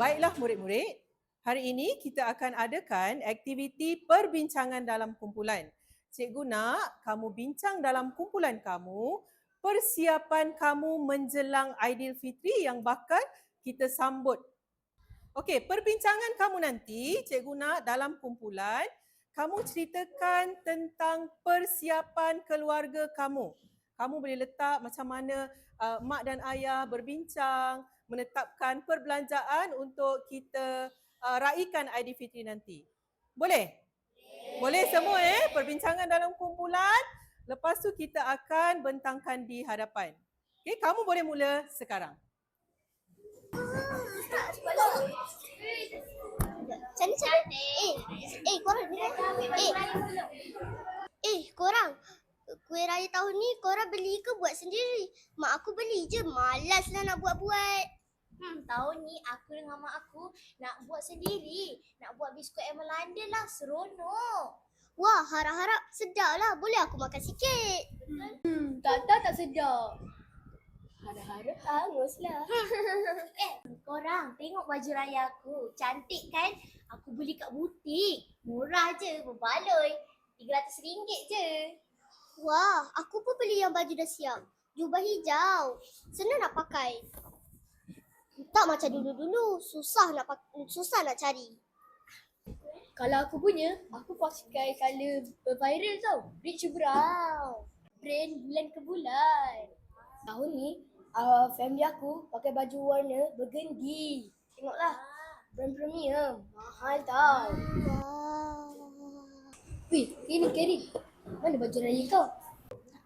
Baiklah murid-murid, hari ini kita akan adakan aktiviti perbincangan dalam kumpulan. Cikgu nak kamu bincang dalam kumpulan kamu persiapan kamu menjelang Aidilfitri yang bakal kita sambut. Okey, perbincangan kamu nanti cikgu nak dalam kumpulan kamu ceritakan tentang persiapan keluarga kamu. Kamu boleh letak macam mana uh, mak dan ayah berbincang, menetapkan perbelanjaan untuk kita uh, raikan Aidilfitri nanti. Boleh? Boleh semua eh perbincangan dalam kumpulan. Lepas tu kita akan bentangkan di hadapan. Okey, kamu boleh mula sekarang. Ni. Eh, eh korang ni. Eh. Eh, korang. Kuih raya tahun ni korang beli ke buat sendiri? Mak aku beli je. Malas lah nak buat-buat. Hmm, tahun ni aku dengan mak aku nak buat sendiri. Nak buat biskut Emma London lah, seronok. Wah, harap-harap sedap lah. Boleh aku makan sikit? Hmm, tak tak tak sedap. Harap-harap hangus lah. eh, korang tengok baju raya aku. Cantik kan? Aku beli kat butik. Murah je, berbaloi. RM300 je. Wah, aku pun beli yang baju dah siap. Jubah hijau. Senang nak pakai. Tak macam dulu-dulu. Susah nak pak- susah nak cari. Kalau aku punya, aku pakai colour viral tau. Rich brown. Brand bulan ke bulan. Tahun ni, uh, family aku pakai baju warna burgundy. Tengoklah. Brand premium. Mahal tau. Wah. Weh, Kiri, Kiri. Mana baju raya kau?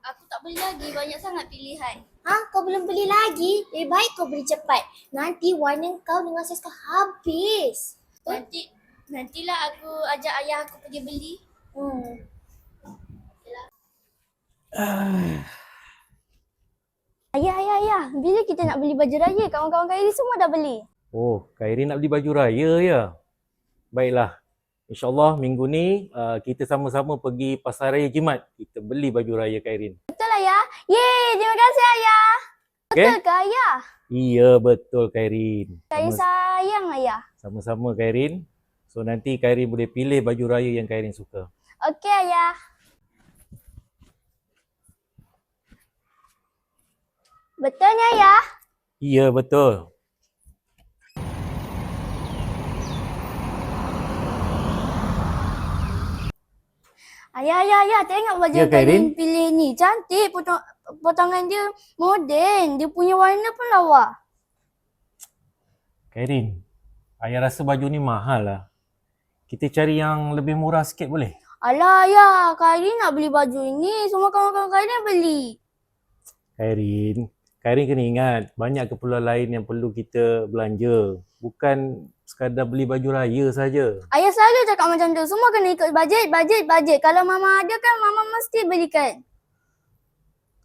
Aku tak beli lagi, banyak sangat pilihan. Ha, kau belum beli lagi? Lebih baik kau beli cepat. Nanti warna kau dengan saiz kau habis. Nanti, nantilah aku ajak ayah aku pergi beli. Hmm. Ayah, ayah, ayah. Bila kita nak beli baju raya? Kawan-kawan Khairi semua dah beli. Oh, Khairi nak beli baju raya ya? Baiklah. InsyaAllah minggu ni uh, kita sama-sama pergi pasar raya Jimat. Kita beli baju raya Khairin. Betul ayah? Yeay, terima kasih ayah. Okay? Betul ke ayah? Iya betul Khairin. Khairi Sama- sayang ayah. Sama-sama Khairin. So nanti Khairin boleh pilih baju raya yang Khairin suka. Okey ayah. Betulnya ayah? Iya betul. Ayah, ayah, ayah. Tengok baju Ya, yang? Khairin pilih ni. Cantik. Potong, potongan dia moden. Dia punya warna pun lawa. Khairin, ayah rasa baju ni mahal lah. Kita cari yang lebih murah sikit boleh? Alah ayah, Khairin nak beli baju ini. Semua kawan-kawan Khairin beli. Khairin, Khairin kena ingat banyak keperluan lain yang perlu kita belanja. Bukan sekadar beli baju raya saja. Ayah selalu cakap macam tu. Semua kena ikut bajet, bajet, bajet. Kalau mama ada kan, mama mesti belikan.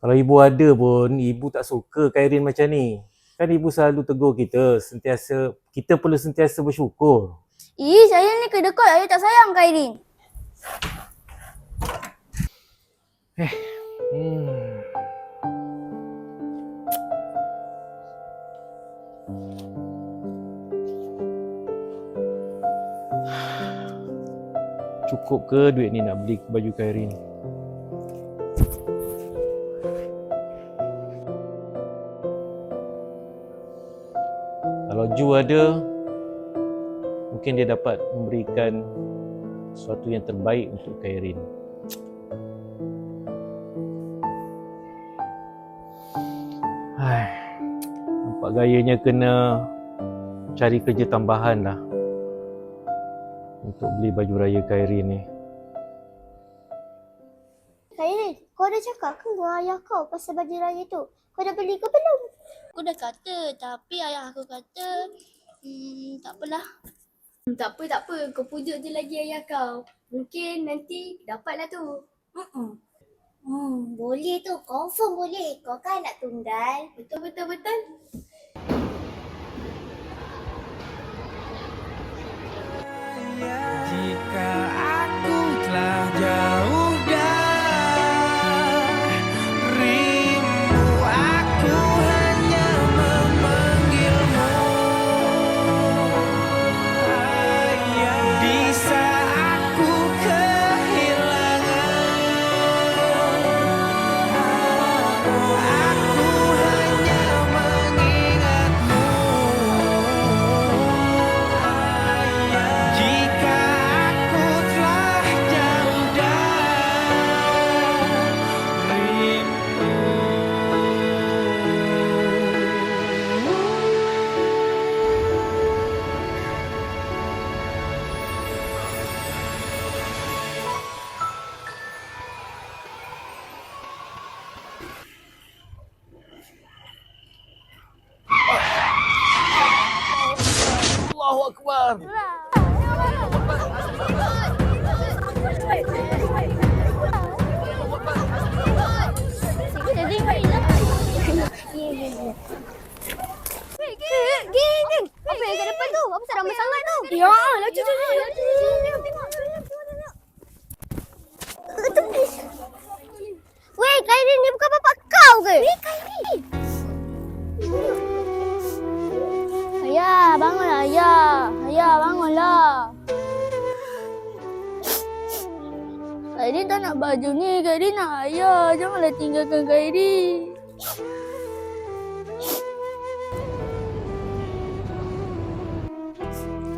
Kalau ibu ada pun, ibu tak suka Khairin macam ni. Kan ibu selalu tegur kita, sentiasa kita perlu sentiasa bersyukur. Ih, saya ni kedekut. Ayah tak sayang Khairin. Hmm. Cukup ke duit ni nak beli baju Khairin? Kalau Ju ada, mungkin dia dapat memberikan sesuatu yang terbaik untuk Khairin. Hai, nampak gayanya kena cari kerja tambahan lah untuk beli baju raya Khairin ni. Khairin, kau dah cakap ke dengan ayah kau pasal baju raya tu? Kau dah beli ke belum? Aku dah kata, tapi ayah aku kata, hmm, tak apalah. Hmm, tak apa, tak apa. Kau pujuk je lagi ayah kau. Mungkin nanti dapatlah tu. Hmm. Hmm, boleh tu. Confirm boleh. Kau kan nak tunggal. Betul, betul, betul. 夜 Geng. Apa yang kat depan tu? Apa ramai sangat tu? Ya, tu. Weh, Kairin ni kau ke? Weh, Kairin. Tak nak baju ni. Kairin nak ayah. Janganlah tinggalkan Kairin.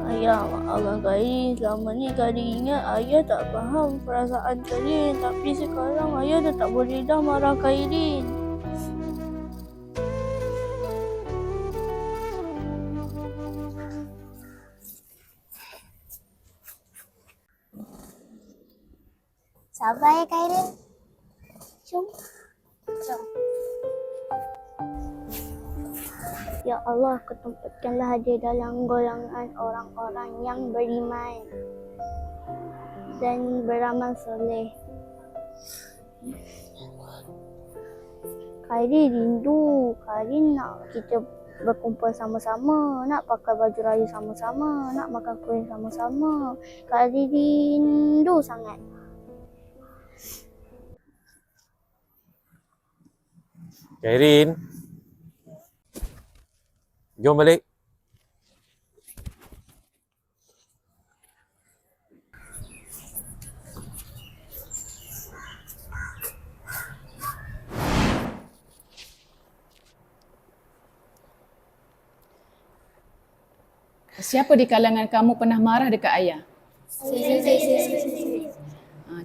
Ayah, maafkan Kairin. Selama ni Kairin ingat ayah tak faham perasaan Kairin. Tapi sekarang ayah dah tak boleh dah marah Kairin. Sabar ya, Kairin. Jom. Jom. Ya Allah, ketempatkanlah dia dalam golongan orang-orang yang beriman dan beramal soleh. Khairi rindu, Khairi nak kita berkumpul sama-sama, nak pakai baju raya sama-sama, nak makan kuih sama-sama. Khairi rindu sangat. Kairin. Jom balik. Siapa di kalangan kamu pernah marah dekat ayah? Ha,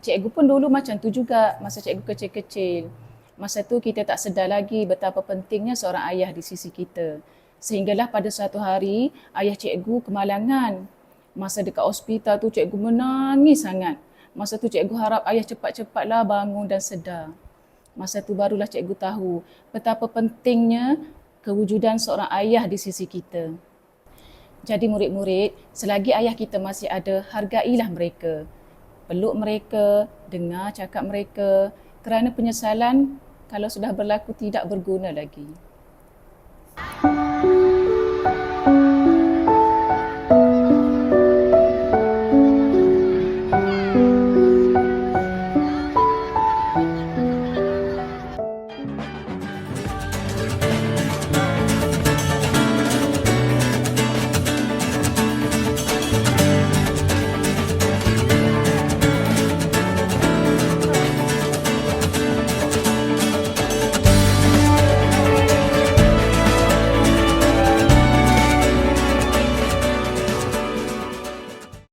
cikgu pun dulu macam tu juga masa cikgu kecil-kecil. Masa tu kita tak sedar lagi betapa pentingnya seorang ayah di sisi kita. Sehinggalah pada suatu hari ayah cikgu kemalangan. Masa dekat hospital tu cikgu menangis sangat. Masa tu cikgu harap ayah cepat-cepatlah bangun dan sedar. Masa tu barulah cikgu tahu betapa pentingnya kewujudan seorang ayah di sisi kita. Jadi murid-murid, selagi ayah kita masih ada, hargailah mereka peluk mereka, dengar cakap mereka kerana penyesalan kalau sudah berlaku tidak berguna lagi. Ah.